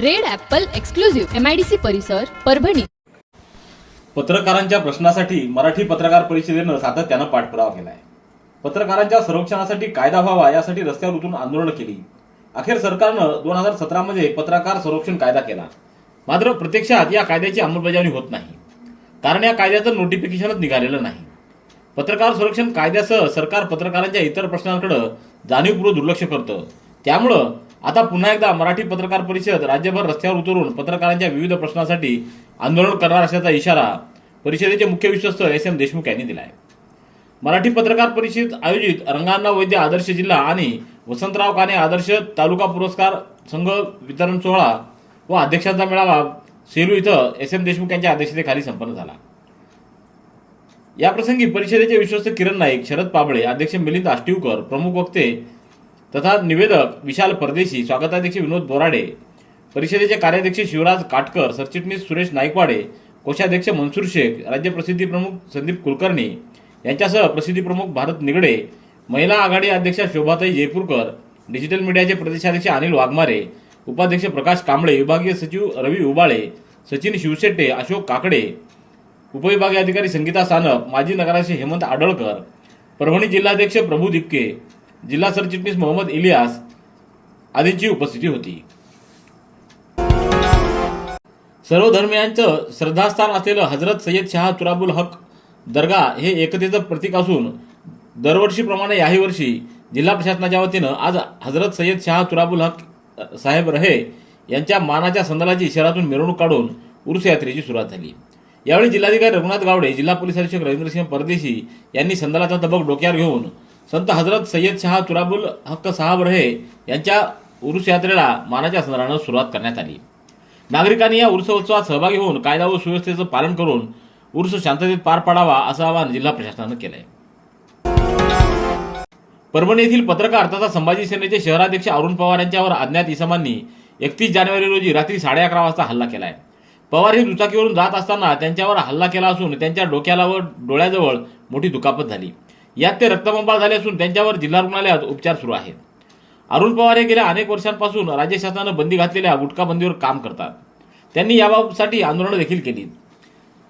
Red apple exclusive MIDC परिसर परभणी. पत्रकारांच्या प्रश्नासाठी मराठी पत्रकार परिषदेनं सातत्यानं पाठपुरावा केला आहे पत्रकारांच्या संरक्षणासाठी कायदा व्हावा यासाठी रस्त्यावर उतरून आंदोलन केली. अखेर सरकारनं दोन हजार सतरामध्ये पत्रकार संरक्षण कायदा केला. मात्र प्रत्यक्षात या कायद्याची अंमलबजावणी होत नाही. कारण या कायद्याचं नोटिफिकेशनच निघालेलं नाही. पत्रकार संरक्षण कायद्यासह सरकार पत्रकारांच्या इतर प्रश्नांकडे जाणीवपूर्वक दुर्लक्ष करतं. त्यामुळं आता पुन्हा एकदा मराठी पत्रकार परिषद राज्यभर रस्त्यावर उतरून पत्रकारांच्या विविध प्रश्नांसाठी आंदोलन करणार असल्याचा इशारा परिषदेचे मुख्य विश्वस्त एस एम देशमुख यांनी दिला आहे मराठी पत्रकार परिषद आयोजित रंगांना वैद्य आदर्श जिल्हा आणि वसंतराव काने आदर्श तालुका पुरस्कार संघ वितरण सोहळा व अध्यक्षांचा मेळावा सेलू इथं एस एम देशमुख यांच्या अध्यक्षतेखाली संपन्न झाला. याप्रसंगी परिषदेचे विश्वस्त किरण नाईक शरद पाबळे अध्यक्ष मिलिंद आष्टीवकर प्रमुख वक्ते तथा निवेदक विशाल परदेशी स्वागताध्यक्ष विनोद बोराडे परिषदेचे कार्याध्यक्ष शिवराज काटकर सरचिटणीस सुरेश नाईकवाडे कोषाध्यक्ष मनसूर शेख राज्य प्रसिद्धी प्रमुख संदीप कुलकर्णी यांच्यासह प्रसिद्धी प्रमुख भारत निगडे महिला आघाडी अध्यक्षा शोभाताई जयपूरकर डिजिटल मीडियाचे प्रदेशाध्यक्ष अनिल वाघमारे उपाध्यक्ष प्रकाश कांबळे विभागीय सचिव रवी उबाळे सचिन शिवशेट्टे अशोक काकडे उपविभागीय अधिकारी संगीता सानप माजी नगराध्यक्ष हेमंत आडळकर परभणी जिल्हाध्यक्ष प्रभू दिपके जिल्हा सरचिटणीस मोहम्मद इलियास आदींची उपस्थिती होती. सर्व धर्मियांचं श्रद्धास्थान असलेलं हजरत सय्यद शहा तुराबुल हक दर्गा हे एकतेचं प्रतीक असून दरवर्षीप्रमाणे याही वर्षी जिल्हा प्रशासनाच्या वतीनं आज हजरत सय्यद शहा तुराबुल हक साहेब रहे यांच्या मानाच्या संदलाची शहरातून मिरवणूक काढून उर्स यात्रेची सुरुवात झाली. यावेळी जिल्हाधिकारी रघुनाथ गावडे जिल्हा पोलीस अधीक्षक रवींद्रसिंह परदेशी यांनी संदलाचा तबक डोक्यावर घेऊन संत हजरत सय्यद शहा तुराबुल हक्क साहब रहे यांच्या उरुस यात्रेला मानाच्या सन्मानानं सुरुवात करण्यात आली. नागरिकांनी या उर्स उत्सवात सहभागी होऊन कायदा व सुव्यवस्थेचं पालन करून उर्स शांततेत पार पाडावा असं आवाहन जिल्हा प्रशासनानं केलंय. परभणी येथील पत्रकार तथा संभाजी सेनेचे शहराध्यक्ष अरुण पवार यांच्यावर अज्ञात इसमांनी एकतीस जानेवारी रोजी रात्री साडे अकरा वाजता हल्ला केलाय. पवार हे दुचाकीवरून जात असताना त्यांच्यावर हल्ला केला असून त्यांच्या डोक्याला व डोळ्याजवळ मोठी दुखापत झाली. यात ते रक्तबंबाळ झाले असून त्यांच्यावर जिल्हा रुग्णालयात उपचार सुरू आहेत. अरुण पवार हे गेल्या अनेक वर्षांपासून राज्य शासनानं बंदी घातलेल्या गुटखा बंदीवर काम करतात. त्यांनी याबाबतसाठी आंदोलनं देखील केली.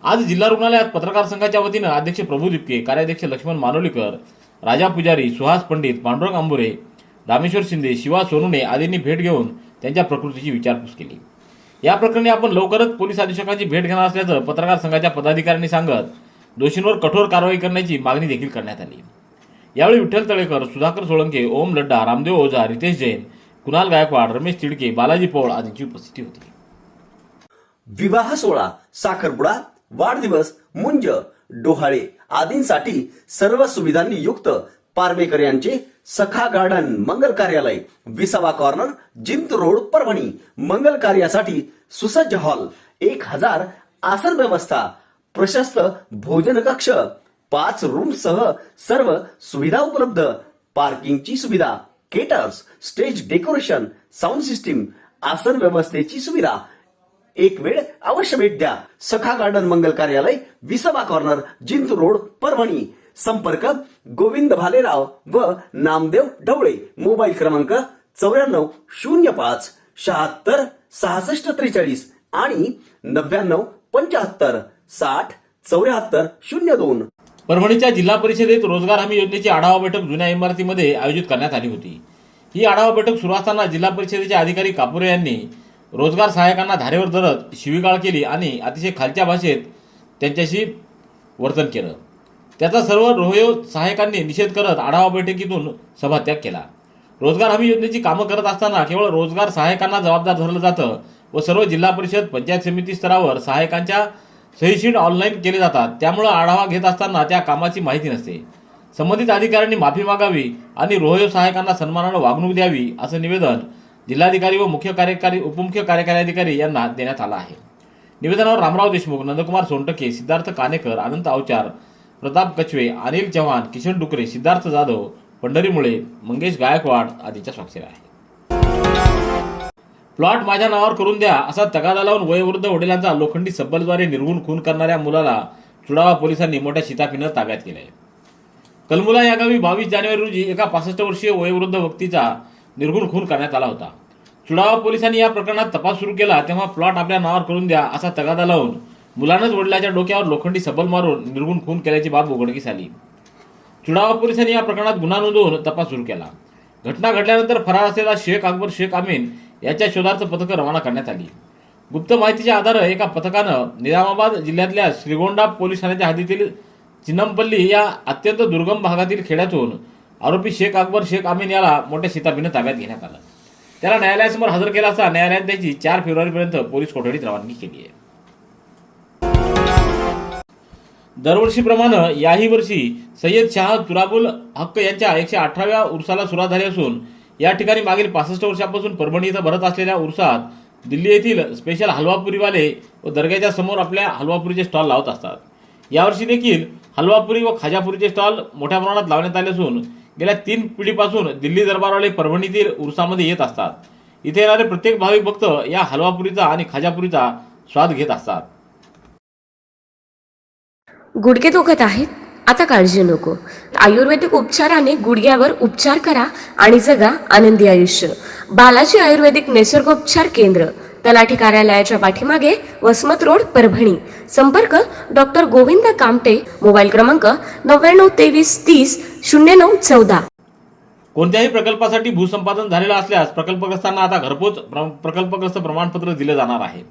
आज जिल्हा रुग्णालयात पत्रकार संघाच्या वतीनं अध्यक्ष प्रभू दिपके कार्याध्यक्ष लक्ष्मण मानोलीकर राजा पुजारी सुहास पंडित पांडुरंग आंबुरे रामेश्वर शिंदे शिवा सोनुने आदींनी भेट घेऊन त्यांच्या प्रकृतीची विचारपूस केली. या प्रकरणी आपण लवकरच पोलीस अधीक्षकांची भेट घेणार असल्याचं पत्रकार संघाच्या पदाधिकाऱ्यांनी सांगत दोषींवर कठोर कारवाई करण्याची मागणी देखील करण्यात आली. यावेळी विठ्ठल तळेकर सुधाकर सोळंके ओम लड्डा रामदेव ओझा रितेश जैन कुणाल गायकवाड रमेश तिडके बालाजी पौळ आदींची उपस्थिती होती. विवाह सोहळा साखरपुडा वाढदिवस मुंज डोहाळे आदींसाठी सर्व सुविधांनी युक्त पारवेकर यांचे सखा गार्डन मंगल कार्यालय विसावा कॉर्नर जिंत रोड परभणी मंगल कार्यासाठी सुसज्ज हॉल एक हजार आसन व्यवस्था प्रशस्त भोजन कक्ष पाच रूम सह सर्व सुविधा उपलब्ध. पार्किंगची सुविधा caterers stage decoration sound system आसन व्यवस्थेची सुविधा. एक वेळ अवश्य भेट द्या. सखा गार्डन मंगल कार्यालय विसभा कॉर्नर जिंतूर रोड परभणी. संपर्क गोविंद भालेराव व नामदेव ढवळे. मोबाईल क्रमांक चौऱ्याण्णव शून्य पाच शहात्तर सहासष्ट त्रेचाळीस आणि नव्याण्णव पंच्याहत्तर. साठ चौऱ्याहत्तर शून्य दोन. परभणीच्या जिल्हा परिषदेत रोजगार हमी योजनेची आढावा बैठक जुन्या इमारतीमध्ये आयोजित करण्यात आली होती. ही आढावा बैठक सुरू असताना जिल्हा परिषदेचे अधिकारी कापुरे यांनी रोजगार सहाय्यकांना धारेवर धरत शिवीगाळ केली आणि अतिशय खालच्या भाषेत त्यांच्याशी वर्तन केलं. त्याचा सर्व रोहयो सहाय्यकांनी निषेध करत आढावा बैठकीतून सभात्याग केला. रोजगार हमी योजनेची कामं करत असताना केवळ रोजगार सहाय्यकांना जबाबदार धरलं जातं व सर्व जिल्हा परिषद पंचायत समिती स्तरावर सहाय्यकांच्या सहीशीण ऑनलाईन केले जातात. त्यामुळं आढावा घेत असताना त्या कामाची माहिती नसते. संबंधित अधिकाऱ्यांनी माफी मागावी आणि रोहयो सहायकांना सन्मानानं वागणूक द्यावी असं निवेदन जिल्हाधिकारी व मुख्य कार्यकारी उपमुख्य कार्यकारी अधिकारी यांना देण्यात आलं आहे. निवेदनावर रामराव देशमुख नंदकुमार सोनटके सिद्धार्थ कानेकर अनंत अवचार प्रताप कचवे अनिल चव्हाण किशन डुकरे सिद्धार्थ जाधव पंढरी मुळे मंगेश गायकवाड आदींच्या स्वाक्षऱ्या आहेत. प्लॉट माझ्या नावावर करून द्या असा तगादा लावून वयोवृद्ध वडिलांचा लोखंडी सब्बलद्वारे निर्गुण खून करणाऱ्या मुलाला चुडावा पोलिसांनी मोठ्या शिताफीनं ताब्यात केलंय. कलमुला या गावी बावीस जानेवारी रोजी एका पासष्ट वर्षीय वयोवृद्ध व्यक्तीचा निर्गुण खून करण्यात आला होता. चुडावा पोलिसांनी या प्रकरणात तपास सुरू केला तेव्हा प्लॉट आपल्या नावावर करून द्या असा तगादा लावून मुलानंच वडिलाच्या डोक्यावर लोखंडी सबल मारून निर्गुण खून केल्याची बाब उघडकीस आली. चुडावा पोलिसांनी या प्रकरणात गुन्हा नोंदवून तपास सुरू केला. घटना घडल्यानंतर फरार असलेला शेख अकबर शेख अमीन याच्या शोधार्थ पथकं रवाना करण्यात आली. गुप्त माहितीच्या आधारे एका पथकानं निजामाबाद जिल्ह्यातल्या श्रीगोंडा पोलीस ठाण्याच्या हद्दीतील चिन्नमपल्ली या अत्यंत दुर्गम भागातील खेड्यातून आरोपी शेख अकबर शेख अमीन याला मोठ्या शिताबीनं ताब्यात घेण्यात आलं. त्याला न्यायालयासमोर हजर केला असता न्यायालयाने त्याची चार फेब्रुवारीपर्यंत पोलीस कोठडीत रवानगी केली आहे. दरवर्षीप्रमाणे याही वर्षी सय्यद शाह तुराबुल हक्क यांच्या एकशे अठराव्या उर्साला सुरुवात झाली असून या ठिकाणी मागील पासष्ट वर्षापासून परभणी इथं भरत असलेल्या उर्सात दिल्ली येथील स्पेशल हलवापुरीवाले व दर्ग्याच्या समोर आपल्या हलवापुरीचे स्टॉल लावत असतात. यावर्षी देखील हलवापुरी व खाजापुरीचे स्टॉल मोठ्या प्रमाणात लावण्यात आले असून गेल्या तीन पिढीपासून दिल्ली दरबारवाले परभणीतील उर्सामध्ये येत असतात. इथे येणारे प्रत्येक भाविक भक्त या हलवापुरीचा आणि खाजापुरीचा स्वाद घेत असतात. गुडघे दुखत आहेत? आता काळजी नको. आयुर्वेदिक उपचाराने गुडघ्यावर उपचार करा आणि जगा आनंदी आयुष्य. बालाजी आयुर्वेदिक निसर्गोपचार केंद्र तलाठी कार्यालयाच्या पाठीमागे वसमत रोड परभणी. संपर्क डॉक्टर गोविंद कामटे मोबाईल क्रमांक नव्याण्णव तेवीस तीस शून्य नऊ चौदा. कोणत्याही प्रकल्पासाठी भूसंपादन झालेलं असल्यास प्रकल्पग्रस्तांना आता घरपोच प्र- प्रकल्पग्रस्त प्रमाणपत्र दिलं जाणार आहे.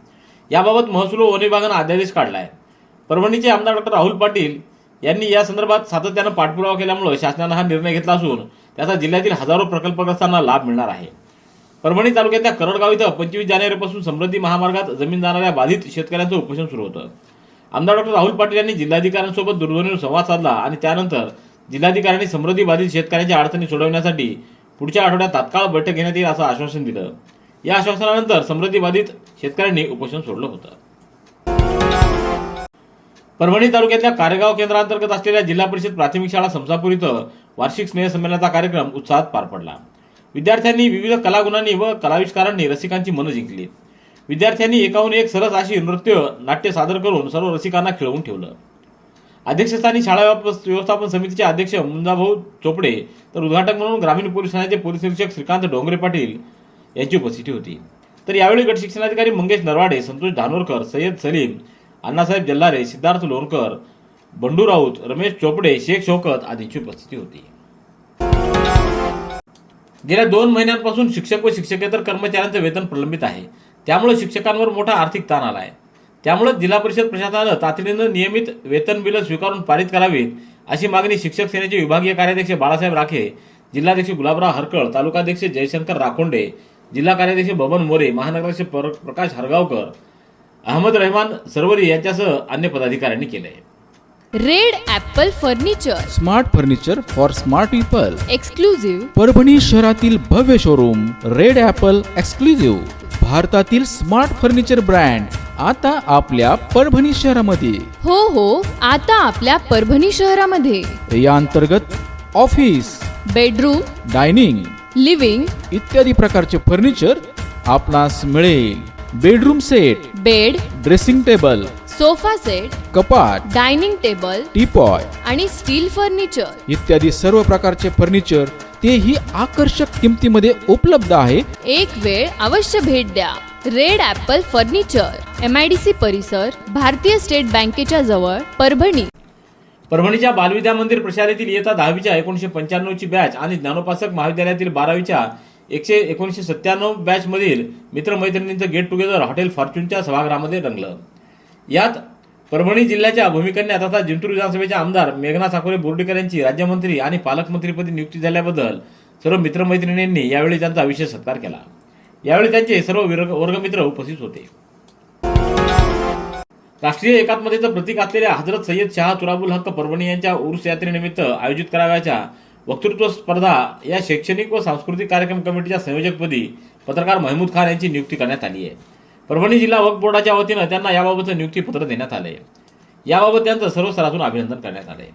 याबाबत महसूल वन विभागानं अध्यादेश काढला आहे परभणीचे आमदार डॉक्टर राहुल पाटील यांनी या संदर्भात सातत्यानं पाठपुरावा केल्यामुळे शासनानं हा निर्णय घेतला असून त्याचा जिल्ह्यातील हजारो प्रकल्पग्रस्तांना लाभ मिळणार आहे. परभणी तालुक्यातल्या करडगाव इथं पंचवीस जानेवारीपासून समृद्धी महामार्गात जमीन जाणाऱ्या बाधित शेतकऱ्यांचं उपोषण सुरू होतं. आमदार डॉक्टर राहुल पाटील यांनी जिल्हाधिकाऱ्यांसोबत दूरध्वनीवर संवाद साधला आणि त्यानंतर जिल्हाधिकाऱ्यांनी समृद्धी बाधित शेतकऱ्यांच्या अडचणी सोडवण्यासाठी पुढच्या आठवड्यात तात्काळ बैठक घेण्यात येईल असं आश्वासन दिलं. या आश्वासनानंतर समृद्धी बाधित शेतकऱ्यांनी उपोषण सोडलं होतं. परभणी तालुक्यातल्या कारेगाव केंद्रांतर्गत असलेल्या जिल्हा परिषद प्राथमिक शाळा समसापूर इथं वार्षिक स्नेहसंमेलनाचा कार्यक्रम उत्साहात पार पडला. विद्यार्थ्यांनी विविध कलागुणांनी व कलाविष्कारांनी रसिकांची मनं जिंकली. विद्यार्थ्यांनी एकाहून एक सरस अशी नृत्य नाट्य सादर करून सर्व रसिकांना खिळवून ठेवलं. अध्यक्षस्थानी शाळा व्यवस्थापन समितीचे अध्यक्ष मुंजाभाऊ चोपडे तर उद्घाटक म्हणून ग्रामीण पोलीस ठाण्याचे पोलीस निरीक्षक श्रीकांत डोंगरे पाटील यांची उपस्थिती होती. तर यावेळी गट शिक्षणाधिकारी मंगेश नरवाडे संतोष धानोरकर सय्यद सलीम अण्णासाहेब जल्लारे सिद्धार्थ लोणकर बंडू राऊत रमेश चोपडे शेख शौकत आदींची उपस्थिती होती. गेल्या दोन महिन्यांपासून शिक्षक व शिक्षकेतर कर्मचाऱ्यांचं वेतन प्रलंबित आहे. त्यामुळे शिक्षकांवर मोठा आर्थिक ताण आला आहे. त्यामुळे जिल्हा परिषद प्रशासनानं तातडीनं नियमित वेतन बिलं स्वीकारून पारित करावीत अशी मागणी शिक्षक सेनेचे विभागीय कार्याध्यक्ष बाळासाहेब राखे जिल्हाध्यक्ष गुलाबराव हरकळ तालुकाध्यक्ष जयशंकर राखोंडे जिल्हा कार्याध्यक्ष बबन मोरे महानगराध्यक्ष प्रकाश हरगावकर अहमद रहमान सरवरी यांच्यासह अन्य पदाधिकाऱ्यांनी केले. आहे Red Apple furniture. Smart furniture for smart people. Exclusive Parbhani शहरातील भव्य शोरूम रेड ॲपल एक्सक्लुझिव्ह भारतातील स्मार्ट फर्निचर ब्रँड आता आपल्या परभणी शहरामध्ये. हो हो आता आपल्या परभणी शहरामध्ये. या अंतर्गत ऑफिस बेडरूम डायनिंग लिव्हिंग इत्यादी प्रकारचे फर्निचर आपणास मिळेल. Bedroom set bed dressing table sofa set कपाट डायनिंग टेबल टीपॉय आणि स्टील फर्निचर. इत्यादी सर्व प्रकारचे फर्निचर तेही आकर्षक किमतीमध्ये उपलब्ध आहे. एक वेळ अवश्य भेट द्या. Red apple furniture M I D C परिसर भारतीय स्टेट बँकेच्या जवळ परभणी. परभणीच्या बालविद्या मंदिर प्रशालेतील इयत्ता दहावीच्या एकोणीशे पंच्याण्णवची बॅच आणि ज्ञानोपासक महाविद्यालयातील बारावीच्या एकशे एकोणीसशे सत्त्याण्णव बॅचमधील मित्रमैत्रिणींचं गेट टुगेदर हॉटेल फॉर्च्यूनच्या सभागृहामध्ये रंगलं. यात परभणी जिल्ह्याच्या भूमिकन्या तथा जिंतूर विधानसभेच्या आमदार मेघना साकोरे बोर्डीकर यांची राज्यमंत्री आणि पालकमंत्रीपदी नियुक्ती झाल्याबद्दल सर्व मित्रमैत्रिणींनी यावेळी त्यांचा विशेष सत्कार केला. यावेळी त्यांचे सर्व वर्गमित्र उपस्थित होते. राष्ट्रीय एकात्मतेचं प्रतीक असलेल्या हजरत सय्यद शाह तुराबुल हक्क परभणी यांच्या उर्स यात्रेनिमित्त आयोजित कराव्याच्या वक्तृत्व स्पर्धा या शैक्षणिक व सांस्कृतिक कार्यक्रम कमिटीच्या संयोजकपदी पत्रकार महमूद खान यांची नियुक्ती करण्यात आली आहे. परभणी जिल्हा वक्फ बोर्डाच्या वतीनं त्यांना याबाबतचं नियुक्तीपत्र देण्यात आले याबाबत त्यांचं सर्व स्तरातून अभिनंदन करण्यात आलंय.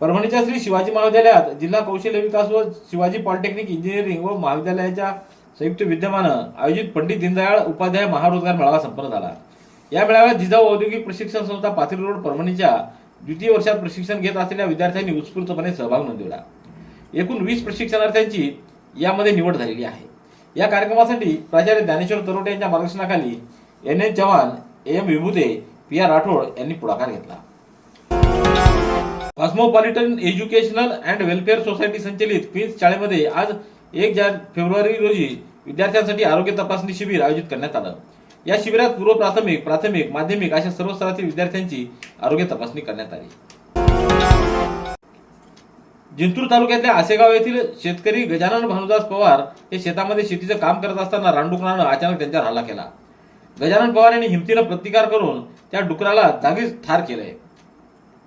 परभणीच्या श्री शिवाजी महाविद्यालयात जिल्हा कौशल्य विकास व शिवाजी पॉलिटेक्निक इंजिनिअरिंग व महाविद्यालयाच्या संयुक्त विद्यमानं आयोजित पंडित दीनदयाळ उपाध्याय महारोजगार मेळावा संपन्न झाला. या मेळाव्यात जिजाऊ औद्योगिक प्रशिक्षण संस्था पाथरी रोड परभणीच्या द्वितीय वर्षात प्रशिक्षण घेत असलेल्या विद्यार्थ्यांनी उत्स्फूर्तपणे सहभाग नोंदवला. एकूण वीस प्रशिक्षणार्थ्यांची यामध्ये निवड झालेली आहे. या कार्यक्रमासाठी प्राचार्य ज्ञानेश्वर तरोटे यांच्या मार्गदर्शनाखाली N N Chavan A M Vibhute P R Rathod यांनी पुढाकार घेतला. Cosmopolitan educational and welfare society संचलित क्वीन्स शाळेमध्ये आज एक जान फेब्रुवारी रोजी विद्यार्थ्यांसाठी आरोग्य तपासणी शिबिर आयोजित करण्यात आलं. या शिबिरात पूर्व प्राथमिक प्राथमिक माध्यमिक अशा सर्व स्तरातील विद्यार्थ्यांची आरोग्य तपासणी करण्यात आली. जिंतूर तालुक्यातल्या आसेगाव येथील शेतकरी गजानन भानुदास पवार हे शेतामध्ये शेतीचं काम करत असताना रानडुकरानं अचानक त्यांच्यावर हल्ला केला. गजानन पवार यांनी हिमतीनं प्रतिकार करून त्या डुकराला जागीच ठार केलंय.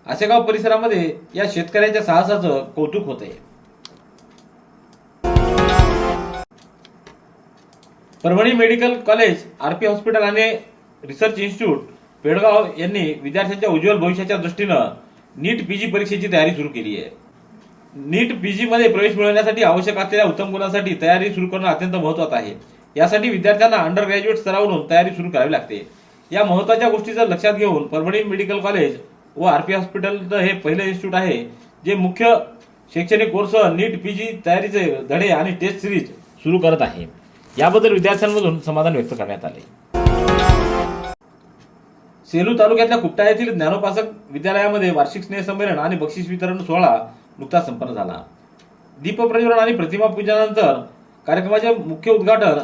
आसेगाव परिसरामध्ये या शेतकऱ्यांच्या साहसाचं कौतुक होत आहे Parbhani medical college R P hospital आणि रिसर्च इन्स्टिट्यूट पेडगाव यांनी विद्यार्थ्यांच्या उज्ज्वल भविष्याच्या दृष्टीनं नीट पी जी परीक्षेची तयारी सुरू केली आहे. नीट पी जीमध्ये प्रवेश मिळवण्यासाठी आवश्यक असलेल्या उत्तम गुणांसाठी तयारी सुरू करणं अत्यंत महत्वाचं आहे. यासाठी विद्यार्थ्यांना अंडर ग्रॅज्युएट स्तरावरून तयारी सुरू करावी लागते. या महत्त्वाच्या गोष्टीचं लक्षात घेऊन परभणी मेडिकल कॉलेज व आर पी हॉस्पिटल हे पहिलं इन्स्टिट्यूट आहे जे मुख्य शैक्षणिक कोर्स नीट पी जी तयारीचे धडे आणि टेस्ट सिरीज सुरू करत आहे. याबद्दल विद्यार्थ्यांमधून समाधान व्यक्त करण्यात आले. सेलू तालुक्यातल्या कुट्टा येथील ज्ञानोपासक विद्यालयामध्ये वार्षिक स्नेहसंमेलन आणि बक्षीस वितरण सोहळा नुकताच संपन्न झाला. दीपप्रज्वलन आणि प्रतिमा पूजनानंतर कार्यक्रमाचे मुख्य उद्घाटन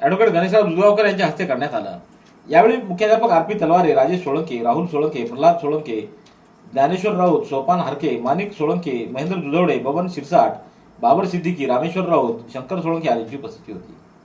ॲडव्होकेट गणेशराव दुधगावकर यांच्या हस्ते करण्यात आलं. यावेळी मुख्याध्यापक आर पी तलवारे राजेश सोळंके राहुल सोळंके प्रल्हाद सोळंके ज्ञानेश्वर राऊत सोपान हारके माणिक सोळंके महेंद्र दुधवडे बबन शिरसाट बाबर सिद्दीकी रामेश्वर राऊत शंकर सोळंके आदींची उपस्थिती होती.